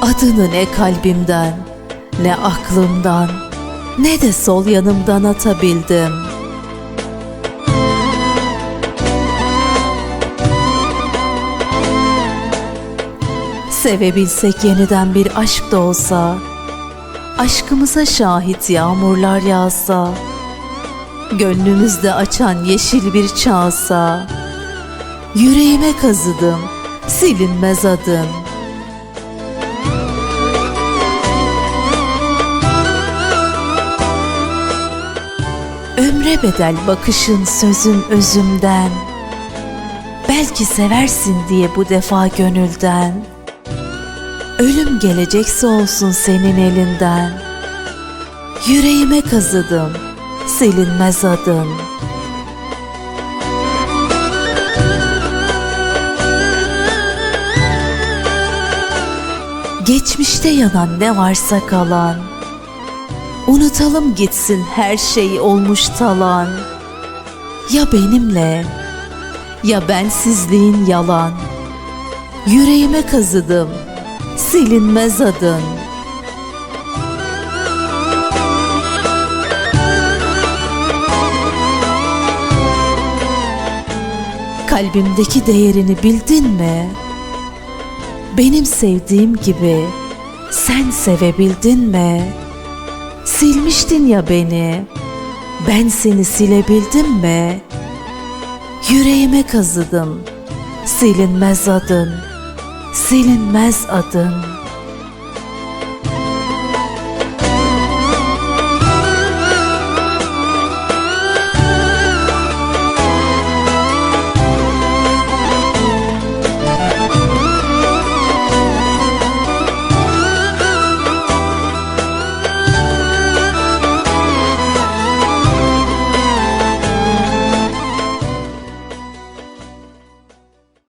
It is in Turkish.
Adını ne kalbimden, ne aklımdan, ne de sol yanımdan atabildim. Sevebilsek yeniden bir aşk da olsa, aşkımıza şahit yağmurlar yağsa, gönlümüzde açan yeşil bir çağsa, yüreğime kazıdım, silinmez adın. Ömre bedel bakışın sözün özümden Belki seversin diye bu defa gönülden. Ölüm gelecekse olsun senin elinden. Yüreğime kazıdım silinmez adın Geçmişte yanan ne varsa kalan Unutalım gitsin her şey olmuş talan Ya benimle ya bensizliğin yalan Yüreğime kazıdım silinmez adın Kalbimdeki değerini bildin mi? Benim sevdiğim gibi sen sevebildin mi? Silmiştin ya beni. Ben seni silebildim mi? Yüreğime kazıdım. Silinmez adın. Silinmez adın.